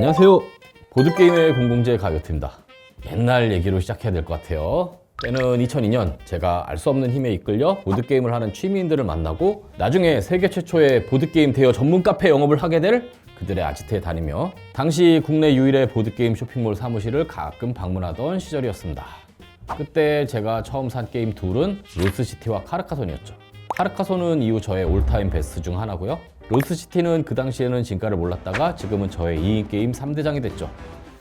안녕하세요. 보드게임의 공공재 가요트입니다. 옛날 얘기로 시작해야 될 것 같아요. 때는 2002년 제가 알 수 없는 힘에 이끌려 보드게임을 하는 취미인들을 만나고 나중에 세계 최초의 보드게임 대여 전문 카페 영업을 하게 될 그들의 아지트에 다니며 당시 국내 유일의 보드게임 쇼핑몰 사무실을 가끔 방문하던 시절이었습니다. 그때 제가 처음 산 게임 둘은 로스시티와 카르카손이었죠. 카르카손은 이후 저의 올타임 베스트 중 하나고요. 로스시티는 그 당시에는 진가를 몰랐다가 지금은 저의 2인 게임 3대장이 됐죠.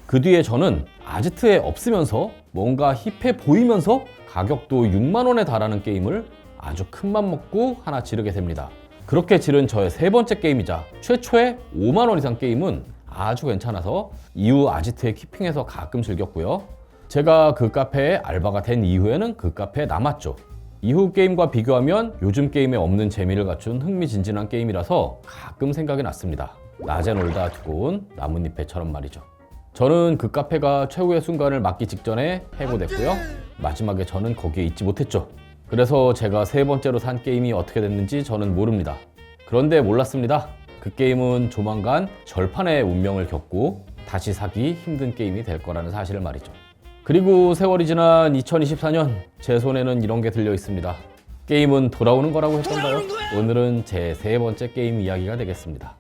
그 뒤에 저는 아지트에 없으면서 뭔가 힙해 보이면서 가격도 6만 원에 달하는 게임을 아주 큰 맘 먹고 하나 지르게 됩니다. 그렇게 지른 저의 세 번째 게임이자 최초의 5만 원 이상 게임은 아주 괜찮아서 이후 아지트에 키핑해서 가끔 즐겼고요. 제가 그 카페에 알바가 된 이후에는 그 카페에 남았죠. 이후 게임과 비교하면 요즘 게임에 없는 재미를 갖춘 흥미진진한 게임이라서 가끔 생각이 났습니다. 낮에 놀다 두고 온 나뭇잎배처럼 말이죠. 저는 그 카페가 최후의 순간을 맞기 직전에 해고됐고요. 마지막에 저는 거기에 있지 못했죠. 그래서 제가 세 번째로 산 게임이 어떻게 됐는지 저는 모릅니다. 그런데 몰랐습니다. 그 게임은 조만간 절판의 운명을 겪고 다시 사기 힘든 게임이 될 거라는 사실을 말이죠. 그리고 세월이 지난 2024년 제 손에는 이런 게 들려 있습니다. 게임은 돌아오는 거라고 했던가요? 오늘은 제 세 번째 게임 이야기가 되겠습니다.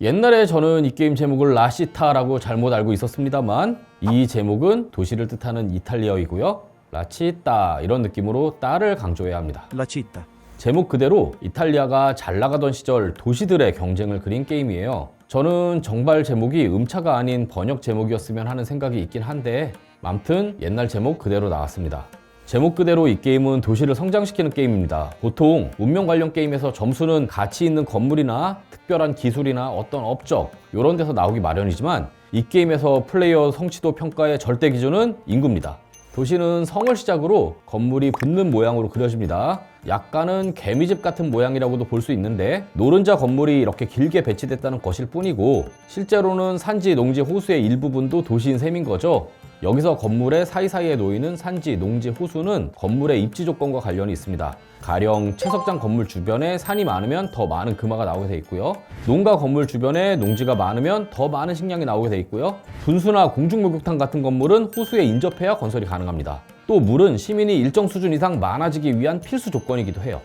옛날에 저는 이 게임 제목을 라시타라고 잘못 알고 있었습니다만 이 제목은 도시를 뜻하는 이탈리아이고요. 라치따 이런 느낌으로 따를 강조해야 합니다. Città. 제목 그대로 이탈리아가 잘 나가던 시절 도시들의 경쟁을 그린 게임이에요. 저는 정발 제목이 음차가 아닌 번역 제목이었으면 하는 생각이 있긴 한데 맘튼 옛날 제목 그대로 나왔습니다. 제목 그대로 이 게임은 도시를 성장시키는 게임입니다. 보통 운명 관련 게임에서 점수는 가치 있는 건물이나 특별한 기술이나 어떤 업적 이런 데서 나오기 마련이지만 이 게임에서 플레이어 성취도 평가의 절대 기준은 인구입니다. 도시는 성을 시작으로 건물이 붙는 모양으로 그려집니다. 약간은 개미집 같은 모양이라고도 볼 수 있는데 노른자 건물이 이렇게 길게 배치됐다는 것일 뿐이고 실제로는 산지, 농지, 호수의 일부분도 도시인 셈인 거죠. 여기서 건물의 사이사이에 놓이는 산지, 농지, 호수는 건물의 입지 조건과 관련이 있습니다. 가령 채석장 건물 주변에 산이 많으면 더 많은 금화가 나오게 돼 있고요. 농가 건물 주변에 농지가 많으면 더 많은 식량이 나오게 돼 있고요. 분수나 공중목욕탕 같은 건물은 호수에 인접해야 건설이 가능합니다. 또 물은 시민이 일정 수준 이상 많아지기 위한 필수 조건이기도 해요.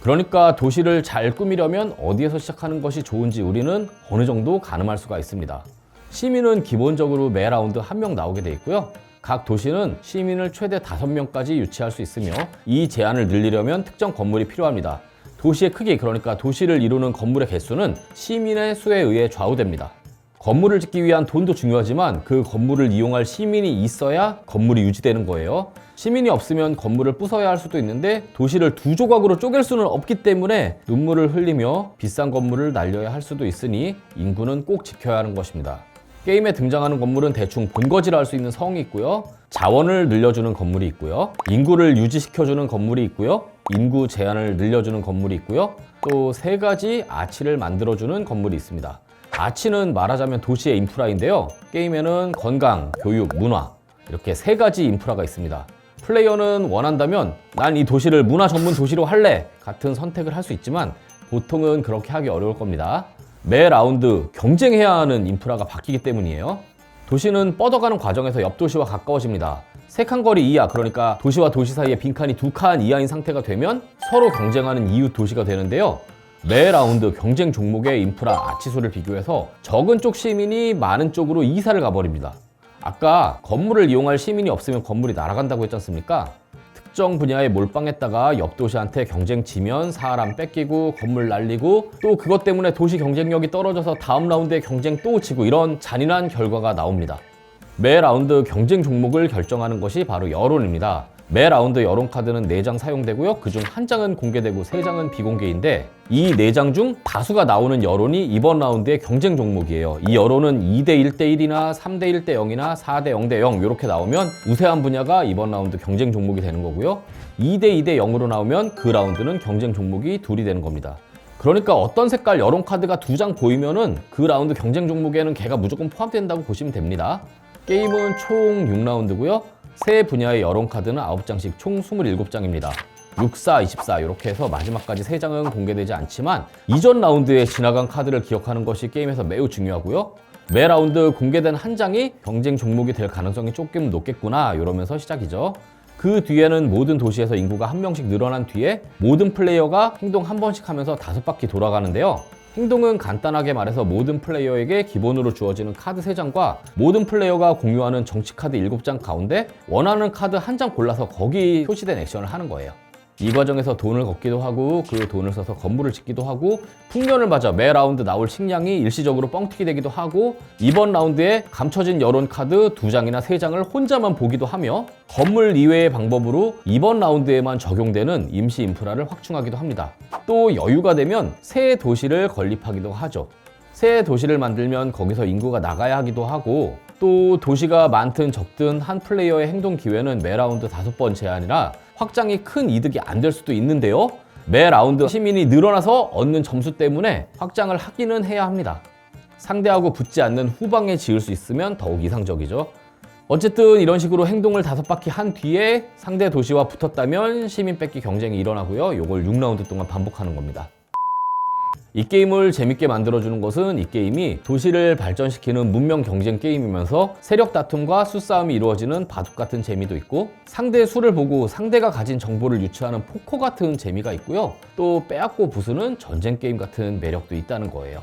그러니까 도시를 잘 꾸미려면 어디에서 시작하는 것이 좋은지 우리는 어느 정도 가늠할 수가 있습니다. 시민은 기본적으로 매 라운드 한 명 나오게 돼 있고요. 각 도시는 시민을 최대 5명까지 유치할 수 있으며 이 제한을 늘리려면 특정 건물이 필요합니다. 도시의 크기, 그러니까 도시를 이루는 건물의 개수는 시민의 수에 의해 좌우됩니다. 건물을 짓기 위한 돈도 중요하지만 그 건물을 이용할 시민이 있어야 건물이 유지되는 거예요. 시민이 없으면 건물을 부숴야 할 수도 있는데 도시를 두 조각으로 쪼갤 수는 없기 때문에 눈물을 흘리며 비싼 건물을 날려야 할 수도 있으니 인구는 꼭 지켜야 하는 것입니다. 게임에 등장하는 건물은 대충 본거지라 할 수 있는 성이 있고요. 자원을 늘려주는 건물이 있고요. 인구를 유지시켜주는 건물이 있고요. 인구 제한을 늘려주는 건물이 있고요. 또 세 가지 아치를 만들어주는 건물이 있습니다. 아치는 말하자면 도시의 인프라인데요. 게임에는 건강, 교육, 문화 이렇게 세 가지 인프라가 있습니다. 플레이어는 원한다면 난 이 도시를 문화 전문 도시로 할래 같은 선택을 할 수 있지만 보통은 그렇게 하기 어려울 겁니다. 매 라운드 경쟁해야 하는 인프라가 바뀌기 때문이에요. 도시는 뻗어가는 과정에서 옆 도시와 가까워집니다. 세 칸 거리 이하, 그러니까 도시와 도시 사이에 빈칸이 두 칸 이하인 상태가 되면 서로 경쟁하는 이웃 도시가 되는데요. 매 라운드 경쟁 종목의 인프라 아치수를 비교해서 적은 쪽 시민이 많은 쪽으로 이사를 가버립니다. 아까 건물을 이용할 시민이 없으면 건물이 날아간다고 했지 않습니까? 특정 분야에 몰빵했다가 옆 도시한테 경쟁 지면 사람 뺏기고 건물 날리고 또 그것 때문에 도시 경쟁력이 떨어져서 다음 라운드에 경쟁 또 치고 이런 잔인한 결과가 나옵니다. 매 라운드 경쟁 종목을 결정하는 것이 바로 여론입니다. 매 라운드 여론 카드는 4장 사용되고요. 그중 한 장은 공개되고 세 장은 비공개인데 이네장중 다수가 나오는 여론이 이번 라운드의 경쟁 종목이에요. 이 여론은 2대 1대 1이나 3대 1대 0이나 4대 0대 0 이렇게 나오면 우세한 분야가 이번 라운드 경쟁 종목이 되는 거고요. 2대 2대 0으로 나오면 그 라운드는 경쟁 종목이 둘이 되는 겁니다. 그러니까 어떤 색깔 여론 카드가 두 장 보이면은 그 라운드 경쟁 종목에는 걔가 무조건 포함된다고 보시면 됩니다. 게임은 총 6라운드고요. 세 분야의 여론 카드는 9장씩 총 27장입니다. 64, 24 이렇게 해서 마지막까지 3장은 공개되지 않지만 이전 라운드에 지나간 카드를 기억하는 것이 게임에서 매우 중요하고요. 매 라운드 공개된 한 장이 경쟁 종목이 될 가능성이 조금 높겠구나 이러면서 시작이죠. 그 뒤에는 모든 도시에서 인구가 한 명씩 늘어난 뒤에 모든 플레이어가 행동 한 번씩 하면서 다섯 바퀴 돌아가는데요. 행동은 간단하게 말해서 모든 플레이어에게 기본으로 주어지는 카드 3장과 모든 플레이어가 공유하는 정치 카드 7장 가운데 원하는 카드 한 장 골라서 거기 표시된 액션을 하는 거예요. 이 과정에서 돈을 걷기도 하고 그 돈을 써서 건물을 짓기도 하고 풍년을 맞아 매 라운드 나올 식량이 일시적으로 뻥튀기 되기도 하고 이번 라운드에 감춰진 여론 카드 두 장이나 세 장을 혼자만 보기도 하며 건물 이외의 방법으로 이번 라운드에만 적용되는 임시 인프라를 확충하기도 합니다. 또 여유가 되면 새 도시를 건립하기도 하죠. 새 도시를 만들면 거기서 인구가 나가야 하기도 하고 또 도시가 많든 적든 한 플레이어의 행동 기회는 매 라운드 다섯 번 제한이라 확장이 큰 이득이 안 될 수도 있는데요. 매 라운드 시민이 늘어나서 얻는 점수 때문에 확장을 하기는 해야 합니다. 상대하고 붙지 않는 후방에 지을 수 있으면 더욱 이상적이죠. 어쨌든 이런 식으로 행동을 다섯 바퀴 한 뒤에 상대 도시와 붙었다면 시민 뺏기 경쟁이 일어나고요. 요걸 6라운드 동안 반복하는 겁니다. 이 게임을 재밌게 만들어주는 것은 이 게임이 도시를 발전시키는 문명 경쟁 게임이면서 세력 다툼과 수싸움이 이루어지는 바둑 같은 재미도 있고 상대의 수를 보고 상대가 가진 정보를 유추하는 포커 같은 재미가 있고요. 또 빼앗고 부수는 전쟁 게임 같은 매력도 있다는 거예요.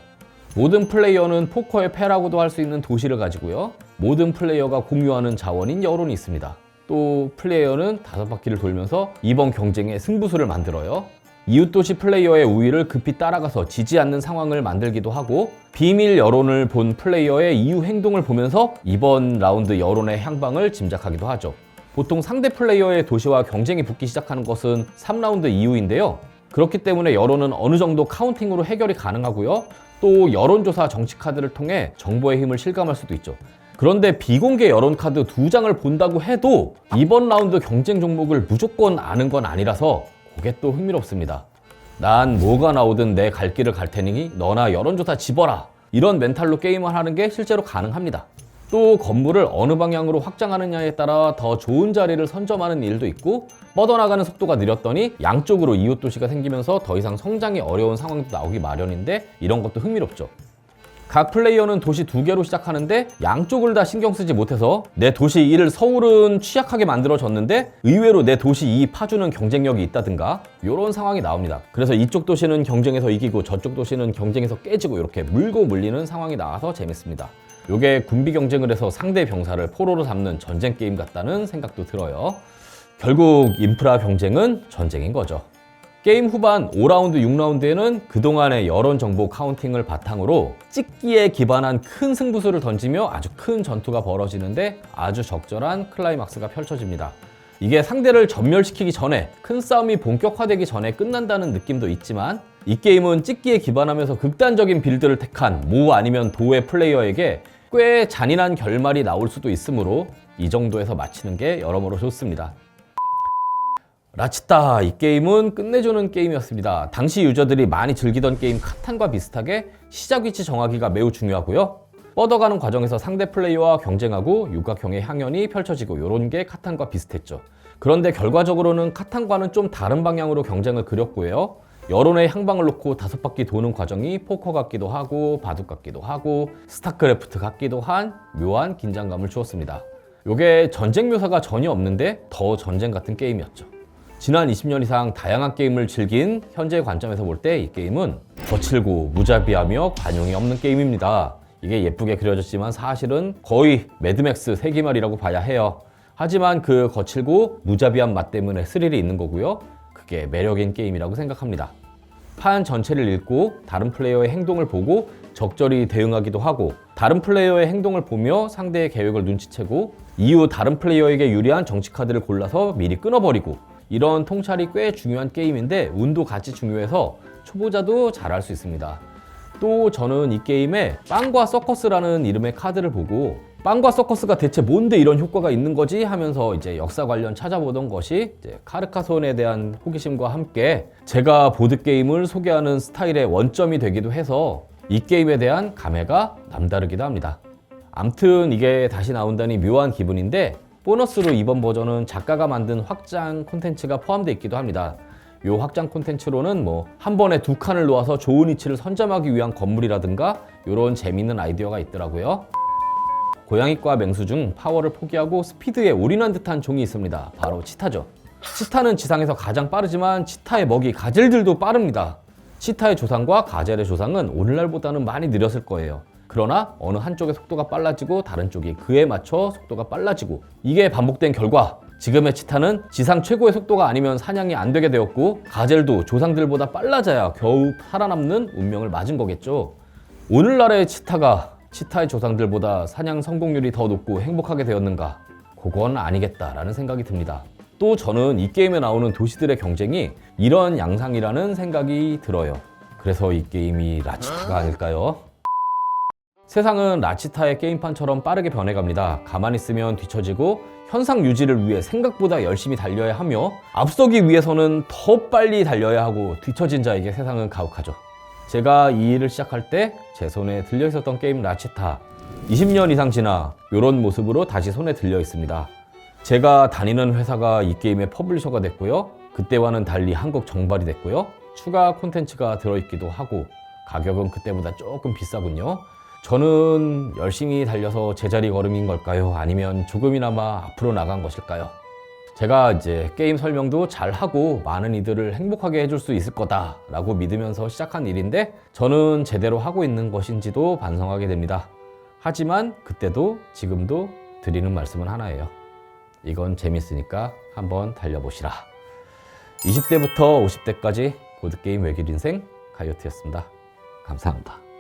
모든 플레이어는 포커의 패라고도 할 수 있는 도시를 가지고요. 모든 플레이어가 공유하는 자원인 여론이 있습니다. 또 플레이어는 다섯 바퀴를 돌면서 이번 경쟁의 승부수를 만들어요. 이웃 도시 플레이어의 우위를 급히 따라가서 지지 않는 상황을 만들기도 하고 비밀 여론을 본 플레이어의 이후 행동을 보면서 이번 라운드 여론의 향방을 짐작하기도 하죠. 보통 상대 플레이어의 도시와 경쟁이 붙기 시작하는 것은 3라운드 이후인데요. 그렇기 때문에 여론은 어느 정도 카운팅으로 해결이 가능하고요. 또 여론조사 정치 카드를 통해 정보의 힘을 실감할 수도 있죠. 그런데 비공개 여론 카드 두 장을 본다고 해도 이번 라운드 경쟁 종목을 무조건 아는 건 아니라서 그게 또 흥미롭습니다. 난 뭐가 나오든 내 갈 길을 갈 테니 너나 여론조사 집어라. 이런 멘탈로 게임을 하는 게 실제로 가능합니다. 또 건물을 어느 방향으로 확장하느냐에 따라 더 좋은 자리를 선점하는 일도 있고 뻗어나가는 속도가 느렸더니 양쪽으로 이웃 도시가 생기면서 더 이상 성장이 어려운 상황도 나오기 마련인데 이런 것도 흥미롭죠. 각 플레이어는 도시 두 개로 시작하는데 양쪽을 다 신경 쓰지 못해서 내 도시 1을 서울은 취약하게 만들어졌는데 의외로 내 도시 2 파주는 경쟁력이 있다든가 이런 상황이 나옵니다. 그래서 이쪽 도시는 경쟁에서 이기고 저쪽 도시는 경쟁에서 깨지고 이렇게 물고 물리는 상황이 나와서 재밌습니다. 요게 군비 경쟁을 해서 상대 병사를 포로로 삼는 전쟁 게임 같다는 생각도 들어요. 결국 인프라 경쟁은 전쟁인 거죠. 게임 후반 5라운드, 6라운드에는 그동안의 여론 정보 카운팅을 바탕으로 찍기에 기반한 큰 승부수를 던지며 아주 큰 전투가 벌어지는데 아주 적절한 클라이막스가 펼쳐집니다. 이게 상대를 전멸시키기 전에 큰 싸움이 본격화되기 전에 끝난다는 느낌도 있지만 이 게임은 찍기에 기반하면서 극단적인 빌드를 택한 모 아니면 도의 플레이어에게 꽤 잔인한 결말이 나올 수도 있으므로 이 정도에서 마치는 게 여러모로 좋습니다. 라치타 이 게임은 끝내주는 게임이었습니다. 당시 유저들이 많이 즐기던 게임 카탄과 비슷하게 시작 위치 정하기가 매우 중요하고요. 뻗어가는 과정에서 상대 플레이어와 경쟁하고 육각형의 향연이 펼쳐지고 이런 게 카탄과 비슷했죠. 그런데 결과적으로는 카탄과는 좀 다른 방향으로 경쟁을 그렸고요. 여론의 향방을 놓고 다섯 바퀴 도는 과정이 포커 같기도 하고 바둑 같기도 하고 스타크래프트 같기도 한 묘한 긴장감을 주었습니다. 요게 전쟁 묘사가 전혀 없는데 더 전쟁 같은 게임이었죠. 지난 20년 이상 다양한 게임을 즐긴 현재 관점에서 볼 때 이 게임은 거칠고 무자비하며 관용이 없는 게임입니다. 이게 예쁘게 그려졌지만 사실은 거의 매드맥스 세기말이라고 봐야 해요. 하지만 그 거칠고 무자비한 맛 때문에 스릴이 있는 거고요. 그게 매력인 게임이라고 생각합니다. 판 전체를 읽고 다른 플레이어의 행동을 보고 적절히 대응하기도 하고 다른 플레이어의 행동을 보며 상대의 계획을 눈치채고 이후 다른 플레이어에게 유리한 정치 카드를 골라서 미리 끊어버리고 이런 통찰이 꽤 중요한 게임인데 운도 같이 중요해서 초보자도 잘할 수 있습니다. 또 저는 이 게임에 빵과 서커스라는 이름의 카드를 보고 빵과 서커스가 대체 뭔데 이런 효과가 있는 거지 하면서 이제 역사 관련 찾아보던 것이 카르카손에 대한 호기심과 함께 제가 보드 게임을 소개하는 스타일의 원점이 되기도 해서 이 게임에 대한 감회가 남다르기도 합니다. 암튼 이게 다시 나온다니 묘한 기분인데 보너스로 이번 버전은 작가가 만든 확장 콘텐츠가 포함되어 있기도 합니다. 요 확장 콘텐츠로는 뭐 한 번에 두 칸을 놓아서 좋은 위치를 선점하기 위한 건물이라든가 요런 재밌는 아이디어가 있더라고요. 고양이과 맹수 중 파워를 포기하고 스피드에 올인한 듯한 종이 있습니다. 바로 치타죠. 치타는 지상에서 가장 빠르지만 치타의 먹이 가젤들도 빠릅니다. 치타의 조상과 가젤의 조상은 오늘날보다는 많이 느렸을 거예요. 그러나 어느 한쪽의 속도가 빨라지고 다른 쪽이 그에 맞춰 속도가 빨라지고 이게 반복된 결과 지금의 치타는 지상 최고의 속도가 아니면 사냥이 안 되게 되었고 가젤도 조상들보다 빨라져야 겨우 살아남는 운명을 맞은 거겠죠. 오늘날의 치타가 치타의 조상들보다 사냥 성공률이 더 높고 행복하게 되었는가? 그건 아니겠다라는 생각이 듭니다. 또 저는 이 게임에 나오는 도시들의 경쟁이 이런 양상이라는 생각이 들어요. 그래서 이 게임이 라치타가 아닐까요? 세상은 라치타의 게임판처럼 빠르게 변해갑니다. 가만히 있으면 뒤처지고 현상 유지를 위해 생각보다 열심히 달려야 하며 앞서기 위해서는 더 빨리 달려야 하고 뒤처진 자에게 세상은 가혹하죠. 제가 이 일을 시작할 때 제 손에 들려 있었던 게임 라치타 20년 이상 지나 이런 모습으로 다시 손에 들려 있습니다. 제가 다니는 회사가 이 게임의 퍼블리셔가 됐고요. 그때와는 달리 한국 정발이 됐고요. 추가 콘텐츠가 들어있기도 하고 가격은 그때보다 조금 비싸군요. 저는 열심히 달려서 제자리 걸음인 걸까요? 아니면 조금이나마 앞으로 나간 것일까요? 제가 이제 게임 설명도 잘 하고 많은 이들을 행복하게 해줄 수 있을 거다라고 믿으면서 시작한 일인데 저는 제대로 하고 있는 것인지도 반성하게 됩니다. 하지만 그때도 지금도 드리는 말씀은 하나예요. 이건 재밌으니까 한번 달려보시라. 20대부터 50대까지 보드게임 외길 인생 가이오트였습니다. 감사합니다.